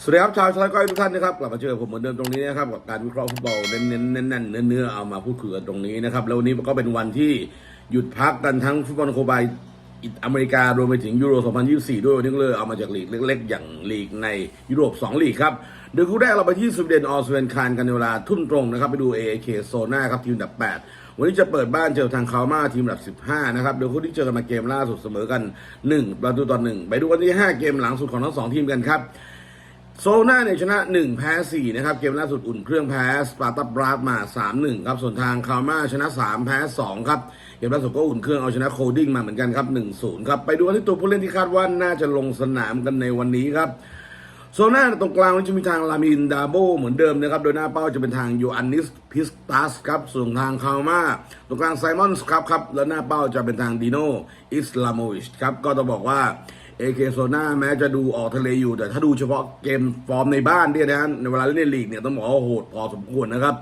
สวัสดีครับชาวชาวก้อยทุกท่านนะครับกลับมาเจอผมเหมือนเดิมตรงนี้นะครับกับการวิเคราะห์ฟุตบอลเน้นเน้นเน้นเน้นเนื้อเอเอามาพูดคุยกันตรงนี้นะครับแล้ววันนี้ก็เป็นวันที่หยุดพักกันทั้งฟุตบอลโคบายอเมริการวมไปถึงยูโร 2024 ด้วยวันนี้ก็เลยเอามาจากลีกเล็กๆ อย่างลีกในยุโรป 2 ลีกครับโดยคู่แรกเราไปที่สวีเดนออสเวนคานกันในเวลาทุ่มตรงนะครับไปดู AAK โซน่าครับทีมอันดับ 8 วันนี้จะเปิดบ้านเจอทางคาร์มาทีมอันดับ 15 นะครับโดยคู่ที่เจอกันมาเกมล่าสุดเสมอกัน 1 ประตูต่อ 1 ไปดูกันที่ 5 เกมหลังสุดของทั้งสองทีมกันครับ โซน่าเนี่ยชนะ 1 แพ้ 4 นะครับ เกมล่าสุดอุ่นเครื่องแพ้สปาร์ตาบราสมา 3-1 ครับ ส่วนทางคาร์มาชนะ 3 แพ้ 2 ครับ เกมล่าสุดก็อุ่นเครื่องเอาชนะโคดิ้งมาเหมือนกันครับ 1-0 ครับ ไปดูกันที่ตัวผู้เล่นที่คาดว่าน่าจะลงสนามกันในวันนี้ครับโซน่าตรงกลางจะมีทางลามินดาโบเหมือนเดิมนะครับ โดยหน้าเป้าจะเป็นทางโยอันนิสพิสตัสครับ ส่วนทางคาร์มาตรงกลางไซมอนส์ครับครับ แล้วหน้าเป้าจะเป็นทางดิโนอิสลาโมวิชครับ ก็ต้องบอกว่า เอเคโซนาแม้จะดูออกทะเลอยู่ แต่ถ้าดูเฉพาะเกมฟอร์มในบ้านเนี่ยนะในเวลาเล่นในลีกเนี่ยต้องบอกว่าโหดพอสมควรนะครับ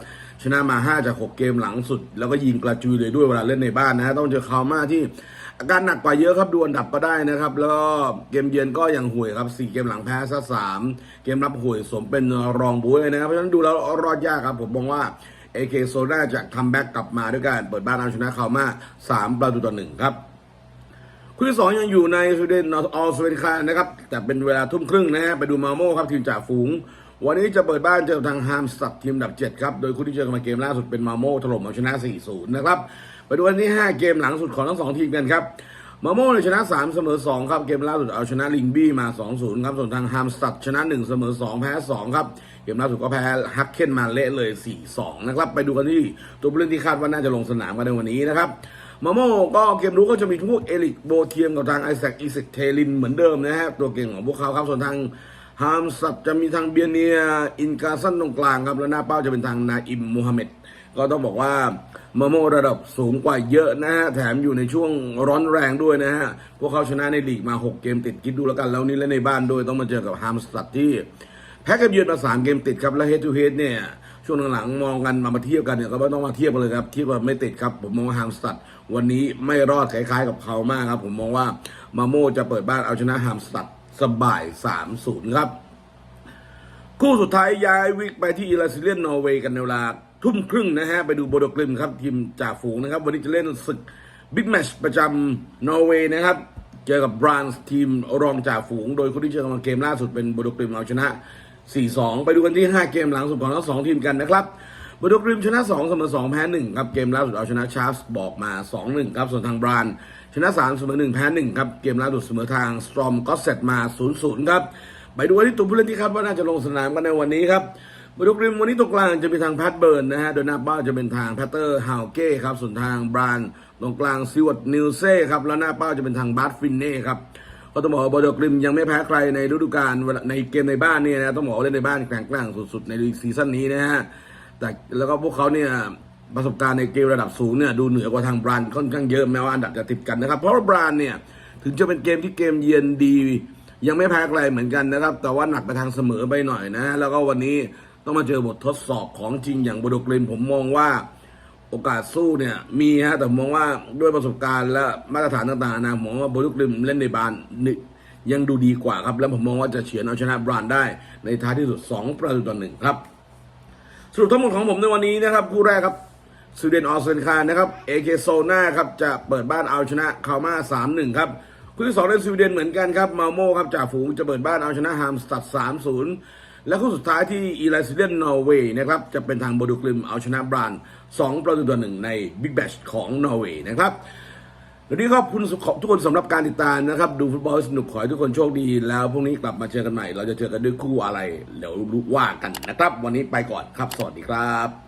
ชนะมา 5 จาก 6 เกมหลังสุด แล้วก็ยิงกระจุยเลยด้วยเวลาเล่นในบ้านนะฮะต้องเจอคาวมาที่อาการหนักกว่าเยอะครับดูอันดับก็ได้นะครับ แล้วก็เกมเยือนก็ยังห่วยครับ 4 เกมหลังแพ้ซะ3เกมรับห่วยสมเป็นรองบุ้ยนะครับเพราะฉะนั้นดูแล้วรอดยากครับผมมองว่าเอเคโซนาจะคัมแบ็กกลับมาด้วยการเปิดบ้านเอาชนะคาวมา3ประตูต่อหนึ่งครับ คู่ที่สองยังอยู่ในสวีเดนออสเวนคานะครับ แต่เป็นเวลาทุ่มครึ่งนะฮะไปดูมาโม่ครับทีมจ่าฝูง วันนี้จะเปิดบ้านเจอทางฮามสตัดทีมอันดับ 7 ครับ โดยคู่ที่เจอกันมาเกมล่าสุดเป็นมาโม่ถล่มเอาชนะ 4-0 นะครับ ไปดูวันนี้ 5 เกมหลังสุดของทั้งสองทีมกันครับมาโม่เลยชนะ 3 เสมอ 2 ครับ เกมล่าสุดเอาชนะลิงบี้มา 2-0 ครับส่วนทางฮามสตัดชนะ 1 เสมอ 2 แพ้ 2 ครับ เกมล่าสุดก็แพ้ฮักเคนมาเละเลย 4-2 นะครับไปดูกันที่ตัวผู้เล่นที่คาดว่าน่าจะลงสนามกันในวันนี้นะครับ มาโม่ก็เกมรู้ก็จะมีทั้งพวกเอลิกโบเทียมกับทางไอแซคอีเซกเทลินเหมือนเดิมนะฮะตัวเก่งของพวกเขาครับส่วนทางฮามสับจะมีทางเบียเนียอินกาซันตรงกลางครับ แล้วหน้าเป้าจะเป็นทางนาอิมมูฮัมเหม็ดก็ต้องบอกว่ามาโม่ระดับสูงกว่าเยอะนะฮะแถมอยู่ในช่วงร้อนแรงด้วยนะฮะ พวกเขาชนะในลีกมา 6 เกมติดคิดดูแล้วกัน แล้วนี่เล่นในบ้านด้วยต้องมาเจอกับฮามสตัดที่แพ้กันเยือนมาสามเกมติดครับ แล้วเฮดทูเฮดเนี่ย ช่วงหลังๆมองกันมามาเทียบกันเนี่ยก็ไม่ต้องมาเทียบกันเลยครับเทียบกันไม่ติดครับ ผมมองว่าฮามสตัดวันนี้ไม่รอดคล้ายๆกับเขามากครับ ผมมองว่ามาโมจะเปิดบ้านเอาชนะฮามสตัดสบาย3-0ครับคู่สุดท้ายย้ายวิกไปที่อิราซิเลียนนอร์เวย์กันในเวลาทุ่มครึ่งนะฮะ ไปดูโบโดกลิมครับ ทีมจ่าฝูงนะครับ วันนี้จะเล่นศึกบิ๊กแมชประจำนอร์เวย์นะครับ เจอกับบรานส์ทีมรองจ่าฝูง โดยคนที่เจอกันเกมล่าสุดเป็นโบโดกลิมเอาชนะ 4-2 ไปดูกันที่ 5 เกมหลังสุดของทั้งสองทีมกันนะครับบโดกลิมชนะ2เสมอ2แพ้1ครับเกมล่าสุดเอาชนะชาร์ฟส์บอกมา 2-1 ครับส่วนทางบรานชนะ3เสมอ1แพ้1ครับเกมล่าสุดเสมอทางสตรอมก็เสร็จมา 0-0 ครับไปดูกันที่ตัวผู้เล่นที่คาดว่าน่าจะลงสนามกันในวันนี้ครับบรุกริมวันนี้ตรงกลางจะมีทางแพทเบิร์นนะฮะโดยหน้าเป้าจะเป็นทางแพตเตอร์ฮาวเก้ครับส่วนทางบรานตรงกลางซิวตนิวเซ่ครับแล้วหน้าเป้าจะเป็นทางบาร์ฟินเน่ครับ ก็ต้องบอกว่าบรุกริมยังไม่แพ้ใครในฤดูกาลในเกมในบ้านเนี่ยนะต้องบอกเล่นในบ้านแข่งกลางสุดๆในซีซั่นนี้นะฮะแต่แล้วก็พวกเขาเนี่ยประสบการณ์ในเกมระดับสูงเนี่ยดูเหนือกว่าทางบรานค่อนข้างเยอะแม้ว่าอันดับจะติดกันนะครับเพราะว่าบรานเนี่ยถึงจะเป็นเกมที่เกมเยือนดี ยังไม่แพ้ใครเหมือนกันนะครับ แต่ว่าหนักไปทางเสมอไปหน่อยนะ แล้วก็วันนี้ต้องมาเจอบททดสอบของจริงอย่างบโดกลินผมมองว่า โอกาสสู้เนี่ยมีฮะแต่ผมมองว่าด้วยประสบการณ์และมาตรฐานต่างๆนะผมว่าบโดกลินเล่นในบานนี่ยังดูดีกว่าครับ แล้วผมมองว่าจะเฉือนเอาชนะบรานได้ในท้ายที่สุด 2 ประตูต่อหนึ่งครับ สรุปทั้งหมดของผมในวันนี้นะครับคู่แรกครับสวีเดนออสเซนคานนะครับเอเคโซนาครับจะเปิดบ้านเอาชนะคามาสามหนึ่งครับคู่ที่สองในสวีเดนเหมือนกันครับมาโมครับจ่าฝูงจะเปิดบ้านเอาชนะฮามสตัดสามศูนย์ และคู่สุดท้ายที่อีไลซิเดนนอร์เวย์นะครับจะเป็นทางโบดูกลิมเอาชนะบรานสองประตูต่อหนึ่งในบิ๊กแบชของนอร์เวย์นะครับวันนี้ขอบคุณทุกคนสำหรับการติดตามนะครับ ดูฟุตบอลสนุกขอให้ทุกคนโชคดี แล้วพรุ่งนี้กลับมาเจอกันใหม่ เราจะเจอกันด้วยคู่อะไร เดี๋ยวรู้ว่ากันนะครับ วันนี้ไปก่อนครับ สวัสดีครับ